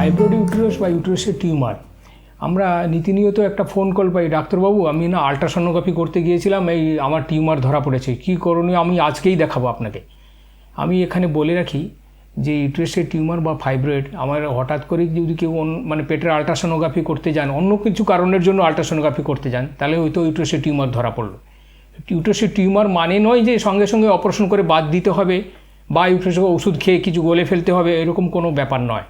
Fibroid uterus বা ইউটেরাসের tumour. আমরা নীতিনিয়ত একটা ফোন কল পাই, ডাক্তারবাবু, আমি না আলট্রাসোনোগ্রাফি করতে গিয়েছিলাম, এই আমার টিউমার ধরা পড়েছে, কী করণীয় আমি আজকেই দেখাবো আপনাকে। আমি এখানে বলে রাখি যে ইউটেরাসের টিউমার বা ফাইব্রয়েড আমার হঠাৎ করে যদি কেউ মানে পেটের আলট্রাসোনোগ্রাফি করতে যান, অন্য কিছু কারণের জন্য আলট্রাসনোগ্রাফি করতে যান, তাহলে হয়তো ইউটেরাসের টিউমার ধরা পড়ল। ইউটেরাসের টিউমার মানে নয় যে সঙ্গে সঙ্গে অপারেশন করে বাদ দিতে হবে বা ইউটেরাসকে ওষুধ খেয়ে কিছু গলে ফেলতে হবে, এরকম কোনো ব্যাপার নয়।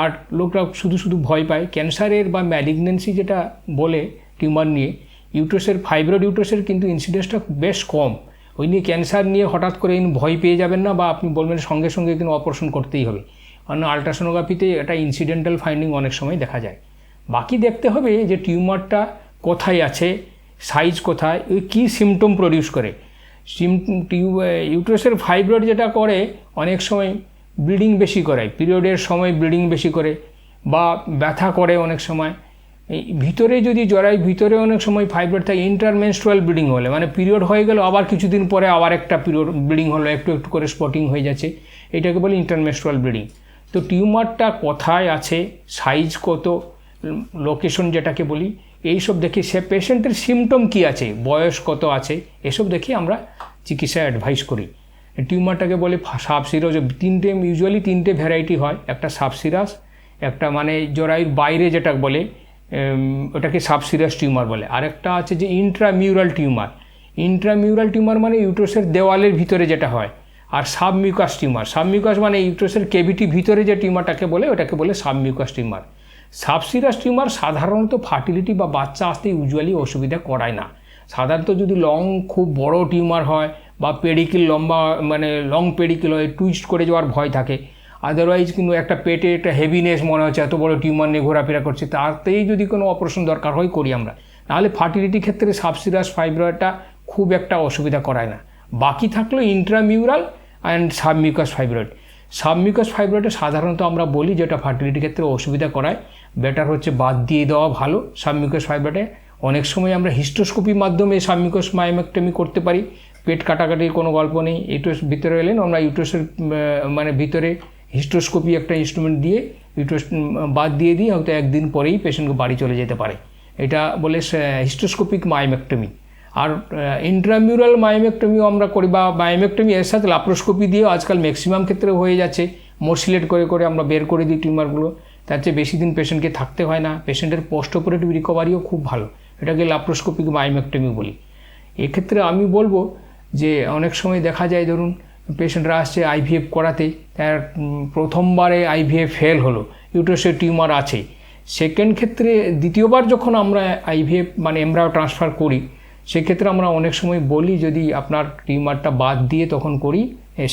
আর লোকরা শুধু শুধু ভয় পায়। ক্যান্সারের বা ম্যালিগনেন্সি যেটা বলে টিউমার নিয়ে, ইউটেরাসের ফাইব্রয়েড ইউটেরাসের কিন্তু ইনসিডেন্সটা বেশ কম। ওই নিয়ে ক্যান্সার নিয়ে হঠাৎ করে ভয় পেয়ে যাবেন না বা আপনি বলবেন সঙ্গে সঙ্গে কিন্তু অপারেশন করতেই হবে। কারণ আলট্রাসোনোগ্রাফিতে এটা ইনসিডেন্টাল ফাইন্ডিং অনেক সময় দেখা যায়। বাকি দেখতে হবে যে টিউমারটা কোথায় আছে সাইজ কোথায়, ওই কী সিমটম প্রডিউস করে। সিম টিউ ইউট্রাসের ফাইব্রয়েড যেটা করে, অনেক সময় ব্লিডিং বেশি করে, পিরিয়ডের সময় ব্লিডিং বেশি করে বা ব্যথা করে অনেক সময়। এই ভিতরে যদি জড়াই ভিতরে অনেক সময় ফাইব্রয়েড থাকে ইন্টারমেনস্ট্রুয়াল ব্লিডিং হলে মানে পিরিয়ড হয়ে গেল আবার কিছুদিন পরে আবার একটা পিরিয়ড ব্লিডিং হলো, একটু একটু করে স্পটিং হয়ে যাচ্ছে। এটাকে বলে ইন্টারমেনস্ট্রুয়াল ব্লিডিং। তো টিউমারটা কোথায় আছে সাইজ কত লোকেশন যেটাকে বলি, এইসব দেখি সে পেশেন্টের সিমটম কী আছে, বয়স কত আছে, এসব দেখি আমরা চিকিৎসা অ্যাডভাইস করি। টিউমারটাকে বলে সাবসিরাস তিনটে ইউজুয়ালি তিনটে ভ্যারাইটি হয়। একটা সাবসিরাস, একটা মানে জরায়ুর বাইরে যেটা বলে ওটাকে সাবসিরাস টিউমার বলে। আরেকটা আছে যে ইন্ট্রামিউরাল টিউমার। ইন্ট্রামিউরাল টিউমার মানে ইউট্রোসের দেওয়ালের ভিতরে যেটা হয়, আর সাবমিউকাস টিউমার। সাবমিউকাস মানে ইউট্রোসের কেভিটি ভিতরে যে টিউমারটাকে বলে, ওটাকে বলে সাবমিউকাস টিউমার। সাবসিরাস টিউমার সাধারণত ফার্টিলিটি বা বাচ্চা আসতে ইউজুয়ালি অসুবিধা করায় না। সাধারণত যদি লং খুব বড় টিউমার হয় বা পেডিকিল লম্বা মানে লং পেডিকিল হয় টুইস্ট করে যাওয়ার ভয় থাকে। আদারওয়াইজ কিন্তু একটা পেটে একটা হেভিনেস মনে হচ্ছে, এত বড় টিউমার নিয়ে ঘোরাফেরা করছে, তাতেই যদি কোনো অপারেশন দরকার হয় করি আমরা। নাহলে ফার্টিলিটি ক্ষেত্রে সাবসিরাস ফাইব্রয়েডটা খুব একটা অসুবিধা করায় না। বাকি থাকল intramural and submucous fibroid submucous ফাইব্রয়েডে সাধারণত আমরা বলি যেটা ফার্টিলিটি ক্ষেত্রে অসুবিধা করায় বেটার হচ্ছে বাদ দিয়ে দেওয়া ভালো। সাবমিউকাস ফাইব্রয়েডে অনেক সময় আমরা হিস্টোস্কোপির মাধ্যমে সাবমিউকাস মাইমেক্টমি করতে পারি। পেট কাটাকাটির কোনো গল্প নেই ইউটোস ভিতরে এলেন, আমরা ইউটোসের মানে ভিতরে হিস্টোস্কোপি একটা ইনস্ট্রুমেন্ট দিয়ে ইউটোস বাদ দিয়ে দিই, হয়তো একদিন পরেই পেশেন্টকে বাড়ি চলে যেতে পারে। এটা বলে হিস্টোস্কোপিক মাইমেক্টমি আর ইন্ট্রামিউরাল মাইমেক্টমিও আমরা করি, বা মাইমেক্টমি এর সাথে লাপ্রোস্কোপি দিয়েও আজকাল ম্যাক্সিমাম ক্ষেত্রে হয়ে যাচ্ছে। মোরসিলেট করে করে আমরা বের করে দিই টিউমারগুলো তার চেয়ে বেশি দিন পেশেন্টকে থাকতে হয় না। পেশেন্টের পোস্ট অপারেটিভ রিকভারিও খুব ভালো। এটাকে লাপ্রোস্কোপিক মাইমেক্টমি বলি। এক্ষেত্রে আমি বলব যে অনেক সময় দেখা যায়, ধরুন, পেশেন্টরা আসছে আইভিএফ করাতে, তার প্রথমবারে আইভিএফ ফেল হলো ইউটোসের টিউমার আছে। সেকেন্ড ক্ষেত্রে, দ্বিতীয়বার যখন আমরা আইভিএফ মানে এমব্রাও ট্রান্সফার করি, সেক্ষেত্রে আমরা অনেক সময় বলি, যদি আপনার টিউমারটা বাদ দিয়ে তখন করি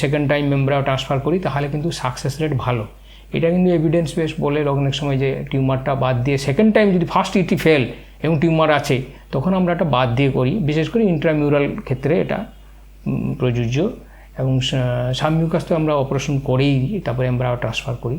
সেকেন্ড টাইম এমব্রাও ট্রান্সফার করি, তাহলে কিন্তু সাকসেস রেট ভালো। এটা কিন্তু এভিডেন্স বেস বলে অনেক সময় যে টিউমারটা বাদ দিয়ে, সেকেন্ড টাইম যদি ফার্স্ট ইটি ফেল এবং টিউমার আছে, তখন আমরা এটা বাদ দিয়ে করি। বিশেষ করে ইন্ট্রামিউরাল ক্ষেত্রে এটা প্রযোজ্য এবং সাম্যকাস্ত তো আমরা অপারেশন করেই তারপরে আমরা ট্রান্সফার করি।